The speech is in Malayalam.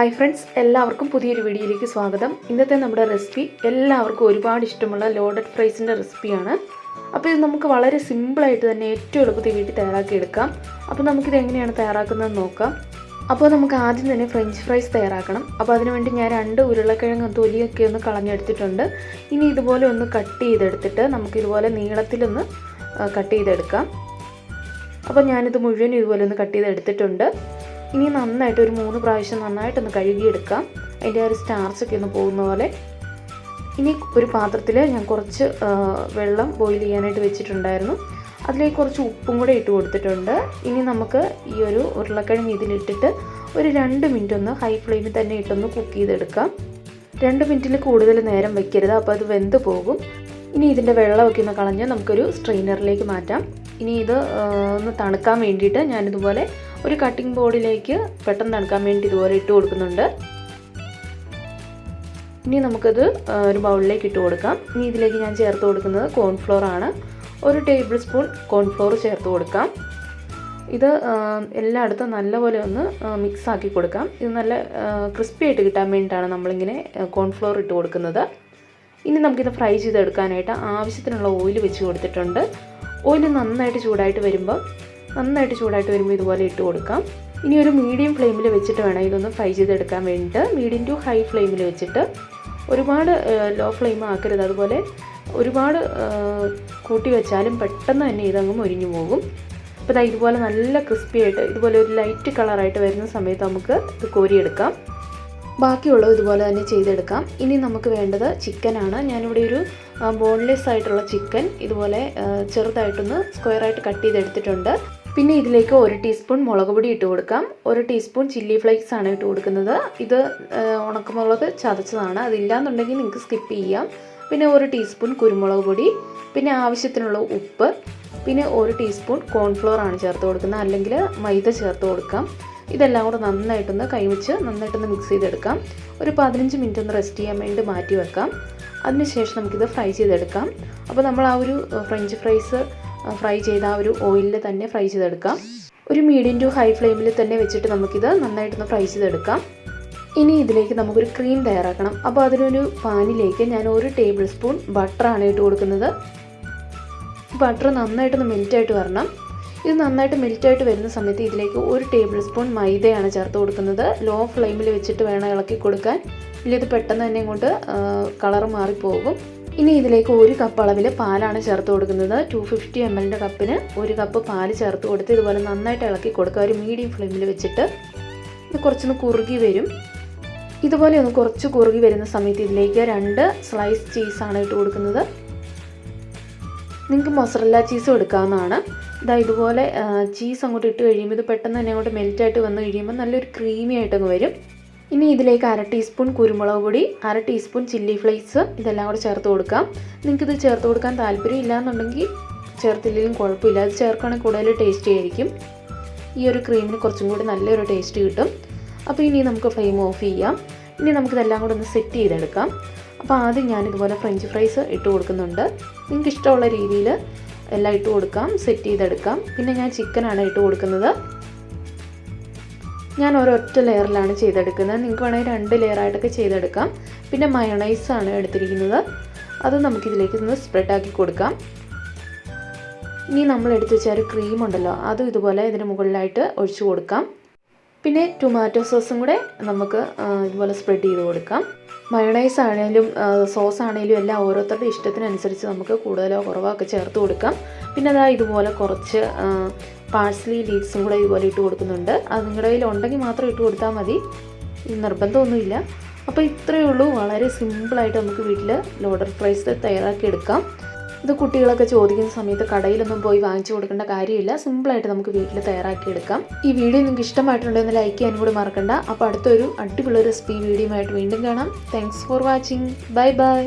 ഹായ് ഫ്രണ്ട്സ് എല്ലാവർക്കും പുതിയൊരു വീഡിയോയിലേക്ക് സ്വാഗതം. ഇന്നത്തെ നമ്മുടെ റെസിപ്പി എല്ലാവർക്കും ഒരുപാട് ഇഷ്ടമുള്ള ലോഡഡ് ഫ്രൈസിന്റെ റെസിപ്പിയാണ് അപ്പോൾ ഇത് നമുക്ക് വളരെ സിമ്പിളായിട്ട് തന്നെ ഏറ്റവും എളുപ്പത്തിൽ വീട്ടിൽ തയ്യാറാക്കി എടുക്കാം. അപ്പോൾ നമുക്കിത് എങ്ങനെയാണ് തയ്യാറാക്കുന്നത് നോക്കാം. അപ്പോൾ നമുക്ക് ആദ്യം തന്നെ ഫ്രഞ്ച് ഫ്രൈസ് തയ്യാറാക്കണം. അപ്പോൾ അതിനുവേണ്ടി ഞാൻ രണ്ട് ഉരുളക്കിഴങ്ങ് തൊലിയൊക്കെ ഒന്ന് കളഞ്ഞെടുത്തിട്ടുണ്ട്. ഇനി ഇതുപോലെ ഒന്ന് കട്ട് ചെയ്തെടുത്തിട്ട് നമുക്കിതുപോലെ നീളത്തിലൊന്ന് കട്ട് ചെയ്തെടുക്കാം. അപ്പോൾ ഞാനിത് മുഴുവൻ ഇതുപോലെ ഒന്ന് കട്ട് ചെയ്തെടുത്തിട്ടുണ്ട്. ഇനി നന്നായിട്ട് ഒരു മൂന്ന് പ്രാവശ്യം നന്നായിട്ടൊന്ന് കഴുകിയെടുക്കാം. അതിന്റെ ഒരു ഒരു സ്റ്റാർച്ചൊക്കെ ഒന്ന് പോകുന്ന പോലെ. ഇനി ഒരു പാത്രത്തിൽ ഞാൻ കുറച്ച് വെള്ളം ബോയിൽ ചെയ്യാനായിട്ട് വെച്ചിട്ടുണ്ടായിരുന്നു. അതിലേക്ക് കുറച്ച് ഉപ്പും കൂടെ ഇട്ട് കൊടുത്തിട്ടുണ്ട്. ഇനി നമുക്ക് ഈ ഒരു ഉരുളക്കിഴങ്ങ് ഇതിലിട്ടിട്ട് ഒരു രണ്ട് മിനിറ്റ് ഒന്ന് ഹൈ ഫ്ലെയിമിൽ തന്നെ ഇട്ടൊന്ന് കുക്ക് ചെയ്തെടുക്കാം. രണ്ട് മിനിറ്റിൽ കൂടുതൽ നേരം വെക്കരുത് അപ്പോൾ അത് വെന്ത് പോകും. ഇനി ഇതിന്റെ വെള്ളമൊക്കെ ഒന്ന് കളഞ്ഞ് നമുക്കൊരു സ്ട്രെയിനറിലേക്ക് മാറ്റാം. ഇനി ഇത് ഒന്ന് തണുക്കാൻ വേണ്ടിയിട്ട് ഞാനിതുപോലെ ഒരു കട്ടിംഗ് ബോർഡിലേക്ക് പെട്ടെന്ന് തണുക്കാൻ വേണ്ടി ഇതുപോലെ ഇട്ട് കൊടുക്കുന്നുണ്ട്. ഇനി നമുക്കത് ഒരു ബൗളിലേക്ക് ഇട്ട് കൊടുക്കാം. ഇനി ഇതിലേക്ക് ഞാൻ ചേർത്ത് കൊടുക്കുന്നത് കോൺഫ്ലോർ ആണ്. ഒരു ടേബിൾ സ്പൂൺ കോൺഫ്ലോർ ചേർത്ത് കൊടുക്കാം. ഇത് എല്ലായിടത്തും നല്ലപോലെ ഒന്ന് മിക്സ് ആക്കി കൊടുക്കാം. ഇത് നല്ല ക്രിസ്പി ആയിട്ട് കിട്ടാൻ വേണ്ടിയിട്ടാണ് നമ്മളിങ്ങനെ കോൺഫ്ലോർ ഇട്ട് കൊടുക്കുന്നത്. ഇനി നമുക്കിത് ഫ്രൈ ചെയ്തെടുക്കാനായിട്ട് ആവശ്യത്തിനുള്ള ഓയിൽ വെച്ച് കൊടുത്തിട്ടുണ്ട്. ഓയിൽ നന്നായിട്ട് ചൂടായിട്ട് വരുമ്പോൾ നന്നായിട്ട് ചൂടായിട്ട് വരുമ്പോൾ ഇതുപോലെ ഇട്ട് കൊടുക്കാം. ഇനി ഒരു മീഡിയം ഫ്ലെയിമിൽ വെച്ചിട്ട് വേണം ഇതൊന്ന് ഫ്രൈ ചെയ്തെടുക്കാൻ വേണ്ടിയിട്ട്. മീഡിയം ടു ഹൈ ഫ്ലെയിമിൽ വെച്ചിട്ട് ഒരുപാട് ലോ ഫ്ലെയിം ആക്കരുത്. അതുപോലെ ഒരുപാട് കൂട്ടി വെച്ചാലും പെട്ടെന്ന് തന്നെ ഇതങ്ങ് മുരിഞ്ഞു പോകും. അപ്പോൾ ഇതാ ഇതുപോലെ നല്ല ക്രിസ്പി ആയിട്ട് ഇതുപോലെ ഒരു ലൈറ്റ് കളറായിട്ട് വരുന്ന സമയത്ത് നമുക്ക് ഇത് കോരിയെടുക്കാം. ബാക്കിയുള്ളത് ഇതുപോലെ തന്നെ ചെയ്തെടുക്കാം. ഇനി നമുക്ക് വേണ്ടത് ചിക്കനാണ് ഞാനിവിടെ ഒരു ബോൺലെസ് ആയിട്ടുള്ള ചിക്കൻ ഇതുപോലെ ചെറുതായിട്ടൊന്ന് സ്ക്വയറായിട്ട് കട്ട് ചെയ്തെടുത്തിട്ടുണ്ട്. പിന്നെ ഇതിലേക്ക് ഒരു ടീസ്പൂൺ മുളക് പൊടി ഇട്ട് കൊടുക്കാം. ഒരു ടീസ്പൂൺ ചില്ലി ഫ്ലേക്സ് ആണ് ഇട്ട് കൊടുക്കുന്നത്. ഇത് ഉണക്കമുളക് ചതച്ചതാണ്. അതില്ലാന്നുണ്ടെങ്കിൽ നിങ്ങൾക്ക് സ്കിപ്പ് ചെയ്യാം. പിന്നെ ഒരു ടീസ്പൂൺ കുരുമുളക് പൊടി പിന്നെ ആവശ്യത്തിനുള്ള ഉപ്പ് പിന്നെ ഒരു ടീസ്പൂൺ കോൺഫ്ലോർ ആണ് ചേർത്ത് കൊടുക്കുന്നത്. അല്ലെങ്കിൽ മൈദ ചേർത്ത് കൊടുക്കാം. ഇതെല്ലാം കൂടെ നന്നായിട്ടൊന്ന് കൈവച്ച് നന്നായിട്ടൊന്ന് മിക്സ് ചെയ്തെടുക്കാം. ഒരു പതിനഞ്ച് മിനിറ്റ് ഒന്ന് റെസ്റ്റ് ചെയ്യാൻ വേണ്ടി മാറ്റി വെക്കാം. അതിനുശേഷം നമുക്കിത് ഫ്രൈ ചെയ്തെടുക്കാം. അപ്പോൾ നമ്മൾ ആ ഒരു ഫ്രഞ്ച് ഫ്രൈസ് ഫ്രൈ ചെയ്ത ആ ഒരു ഓയിലിൽ തന്നെ ഫ്രൈ ചെയ്തെടുക്കാം. ഒരു മീഡിയം ടു ഹൈ ഫ്ലെയിമിൽ തന്നെ വെച്ചിട്ട് നമുക്കിത് നന്നായിട്ടൊന്ന് ഫ്രൈ ചെയ്തെടുക്കാം. ഇനി ഇതിലേക്ക് നമുക്കൊരു ക്രീം തയ്യാറാക്കണം. അപ്പോൾ അതിനൊരു പാനിലേക്ക് ഞാൻ ഒരു ടേബിൾ സ്പൂൺ ബട്ടറാണ് ഇട്ട് കൊടുക്കുന്നത്. ബട്ടർ നന്നായിട്ടൊന്ന് മെൽറ്റായിട്ട് വരണം. ഇത് നന്നായിട്ട് മെൽറ്റായിട്ട് വരുന്ന സമയത്ത് ഇതിലേക്ക് ഒരു ടേബിൾ സ്പൂൺ മൈദയാണ് ചേർത്ത് കൊടുക്കുന്നത്. ലോ ഫ്ലെയിമിൽ വെച്ചിട്ട് വേണം ഇളക്കി കൊടുക്കാൻ. ഇല്ലെങ്കിൽ ഇത് പെട്ടെന്ന് തന്നെ ഇങ്ങോട്ട് കളർ മാറിപ്പോകും. ഇനി ഇതിലേക്ക് ഒരു കപ്പ് അളവിൽ പാലാണ് ചേർത്ത് കൊടുക്കുന്നത്. ടു ഫിഫ്റ്റി എം എല്ലിന്റെ കപ്പിന് ഒരു കപ്പ് പാൽ ചേർത്ത് കൊടുത്ത് ഇതുപോലെ നന്നായിട്ട് ഇളക്കി കൊടുക്കുക. ഒരു മീഡിയം ഫ്ലെയിമിൽ വെച്ചിട്ട് ഇത് കുറച്ചൊന്ന് കുറുകി വരും. ഇതുപോലെ ഒന്ന് കുറച്ച് കുറുകി വരുന്ന സമയത്ത് ഇതിലേക്ക് രണ്ട് സ്ലൈസ് ചീസാണ് ഇട്ട് കൊടുക്കുന്നത്. നിങ്ങൾക്ക് മൊസറല്ല ചീസും എടുക്കാവുന്നതാണ്. ഇതാ ഇതുപോലെ ചീസ് അങ്ങോട്ട് ഇട്ട് കഴിയുമ്പോൾ ഇത് പെട്ടെന്ന് തന്നെ അങ്ങോട്ട് മെൽറ്റായിട്ട് വന്ന് കഴിയുമ്പോൾ നല്ലൊരു ക്രീമി ആയിട്ടങ്ങ് വരും. ഇനി ഇതിലേക്ക് അര ടീസ്പൂൺ കുരുമുളക് പൊടി അര ടീസ്പൂൺ ചില്ലി ഫ്ലേക്സ് ഇതെല്ലാം കൂടെ ചേർത്ത് കൊടുക്കാം. നിങ്ങൾക്കിത് ചേർത്ത് കൊടുക്കാൻ താല്പര്യം ഇല്ലാന്നുണ്ടെങ്കിൽ ചേർത്തില്ലെങ്കിലും കുഴപ്പമില്ല. അത് ചേർക്കുകയാണെങ്കിൽ കൂടുതൽ ടേസ്റ്റി ആയിരിക്കും. ഈ ഒരു ക്രീമിന് കുറച്ചും കൂടി നല്ലൊരു ടേസ്റ്റ് കിട്ടും. അപ്പോൾ ഇനി നമുക്ക് ഫ്ലെയിം ഓഫ് ചെയ്യാം. ഇനി നമുക്കിതെല്ലാം കൂടെ ഒന്ന് സെറ്റ് ചെയ്തെടുക്കാം. അപ്പോൾ ആദ്യം ഞാൻ ഇതുപോലെ ഫ്രഞ്ച് ഫ്രൈസ് ഇട്ട് കൊടുക്കുന്നുണ്ട്. നിങ്ങൾക്ക് ഇഷ്ടമുള്ള രീതിയിൽ എല്ലാം ഇട്ട് കൊടുക്കാം സെറ്റ് ചെയ്തെടുക്കാം. പിന്നെ ഞാൻ ചിക്കനാണ് ഇട്ട് കൊടുക്കുന്നത്. ഞാൻ ഒരൊറ്റ ലെയറിലാണ് ചെയ്തെടുക്കുന്നത്. നിങ്ങൾക്ക് വേണമെങ്കിൽ രണ്ട് ലെയറായിട്ടൊക്കെ ചെയ്തെടുക്കാം. പിന്നെ മയണൈസാണ് എടുത്തിരിക്കുന്നത്. അത് നമുക്കിതിലേക്ക് ഒന്ന് സ്പ്രെഡാക്കി കൊടുക്കാം. ഇനി നമ്മൾ എടുത്തു വെച്ച ഒരു ക്രീം ഉണ്ടല്ലോ അതും ഇതുപോലെ ഇതിന് മുകളിലായിട്ട് ഒഴിച്ചു കൊടുക്കാം. പിന്നെ ടൊമാറ്റോ സോസും കൂടെ നമുക്ക് ഇതുപോലെ സ്പ്രെഡ് ചെയ്ത് കൊടുക്കാം. മയണൈസ് ആണെങ്കിലും സോസ് ആണെങ്കിലും എല്ലാം ഓരോരുത്തരുടെ ഇഷ്ടത്തിനനുസരിച്ച് നമുക്ക് കൂടുതലോ കുറവോ ഒക്കെ ചേർത്ത് കൊടുക്കാം. പിന്നെ അതാ ഇതുപോലെ കുറച്ച് പാഴ്സലി ലീഡ്സും കൂടെ ഇതുപോലെ ഇട്ട് കൊടുക്കുന്നുണ്ട്. അത് നിങ്ങളുടെ കയ്യിൽ ഉണ്ടെങ്കിൽ മാത്രം ഇട്ട് കൊടുത്താൽ മതി. നിർബന്ധമൊന്നുമില്ല. അപ്പോൾ ഇത്രയേ ഉള്ളൂ. വളരെ സിമ്പിളായിട്ട് നമുക്ക് വീട്ടിൽ ലോഡർ ഫ്രൈസ് തയ്യാറാക്കി എടുക്കാം. ഇത് കുട്ടികളൊക്കെ ചോദിക്കുന്ന സമയത്ത് കടയിലൊന്നും പോയി വാങ്ങിച്ചു കൊടുക്കേണ്ട കാര്യമില്ല. സിമ്പിളായിട്ട് നമുക്ക് വീട്ടിൽ തയ്യാറാക്കി എടുക്കാം. ഈ വീഡിയോ നിങ്ങൾക്ക് ഇഷ്ടമായിട്ടുണ്ടെന്ന് ലൈക്ക് ചെയ്യാനും കൂടി മറക്കണ്ട. അപ്പോൾ അടുത്തൊരു അടിപൊളി റെസിപ്പി വീഡിയോ ആയിട്ട് വീണ്ടും കാണാം. Thanks for watching bye bye